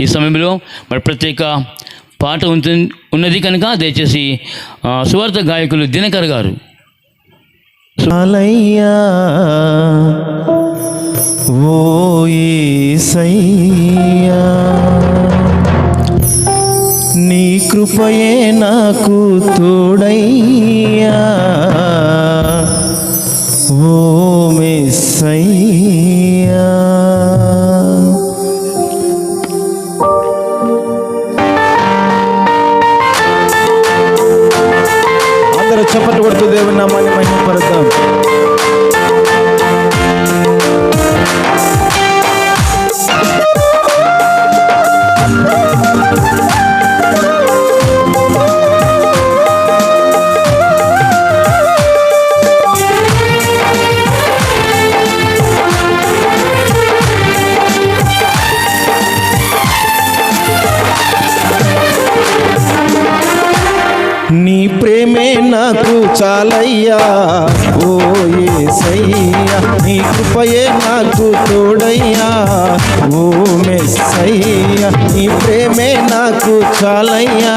ఈ సమయంలో మరి ప్రత్యేక పాట ఉంటుంది ఉన్నది కనుక దయచేసి సువార్త గాయకులు దినకర్ గారు. చాలయ్యా ఓ యేసయ్యా నీ కృపయే నాకు తోడయ్యా ఓ మెస్సయ్యా. చప్పట్లు కొడుతూ దేవుని నామాన్ని ప్రేమే నాకు చాలయ్యా. ఓ యేసయ్యా నీ కృపయే నాకు తోడయ్యా. ఓ మెస్సయ్యా నీ ప్రేమే నాకు చాలయ్యా.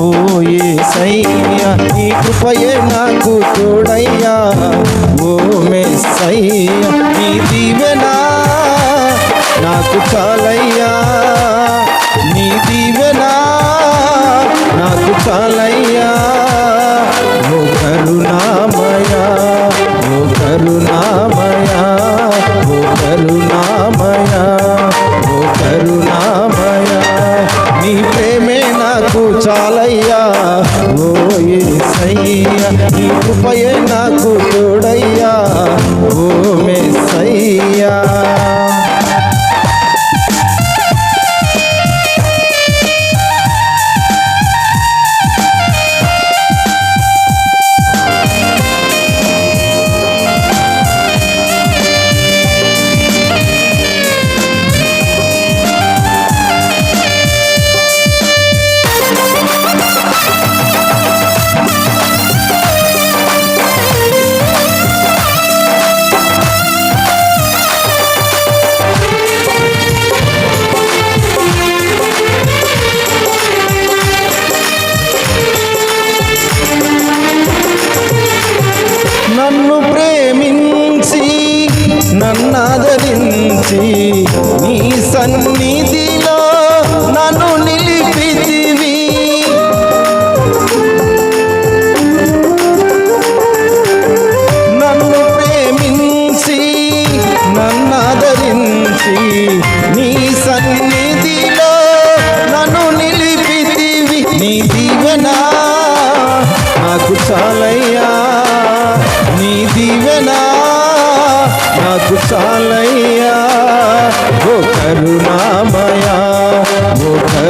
ఓ యేసయ్యా నీ కృపయే నాకు తోడయ్యా. ఓ మెస్సయ్యా నీ దీవెనా నాకు చాలయ్యా. నన్ను ప్రేమించి నన్నాదరించి నీ సన్నిధి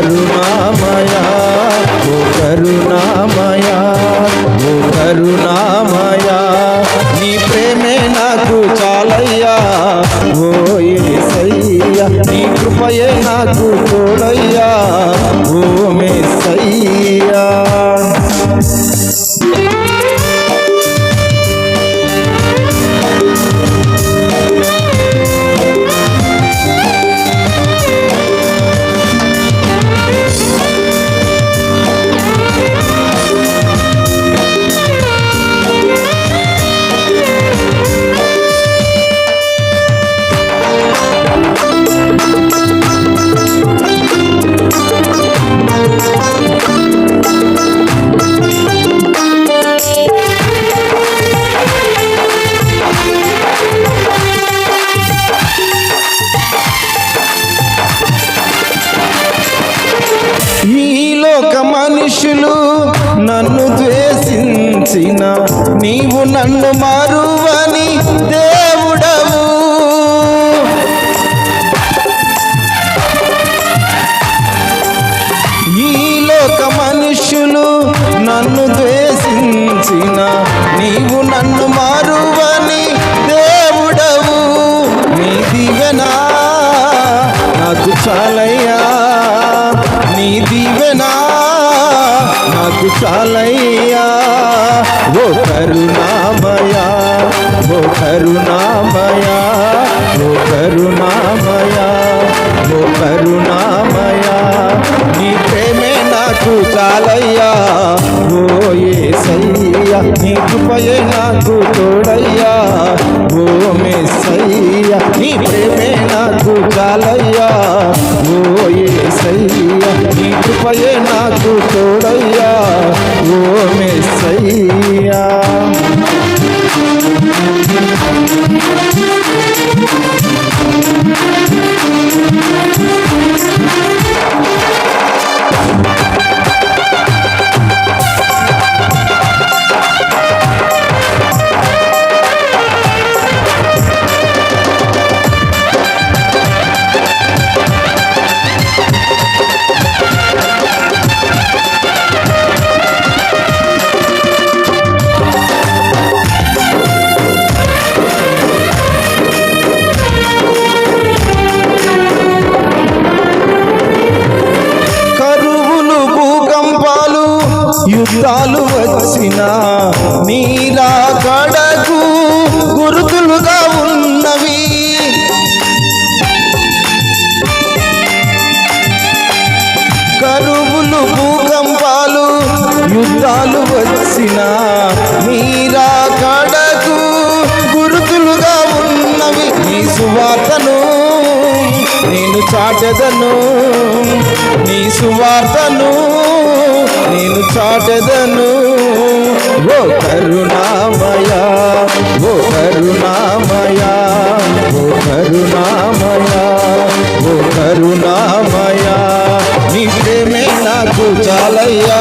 కరుణామయా ఓ కరుణామయా ఓ కరుణామయా. నీ ప్రేమే నాకు చాలయ్యా ఓ యేసయ్యా నీ కృపయే నాకు నీవు నన్ను మారువని దేవుడవు. ఈ లోక మనుషులు నన్ను ద్వేషించిన నీవు నన్ను మారువని దేవుడవు. నీ దివెనా నాకు చాలయ్యా. నీ దీవెనా నాకు చాలయ్యా. ప్రేమే నాకు కాలయ్యా ఓ యేసయ్యా నీ కృపయే నాకు తోడయ్యా. ఓ మెస్సయ్యా యుద్ధాలు వచ్చిన నీలా కడకు గురుతులుగా ఉన్నవి. కరువులు భూకంపాలు యుద్ధాలు వచ్చిన నీలా కడకు గురుతులుగా ఉన్నవి. నీ సువార్తను నేను చాటదను నీ సువార్తను నేను చాటదను. ఓ కరుణామయ ఓ కరుణామయ ఓ కరుణామయ ఓ కరుణామయ. నీ ప్రేమే నాకు చాలయ్యా.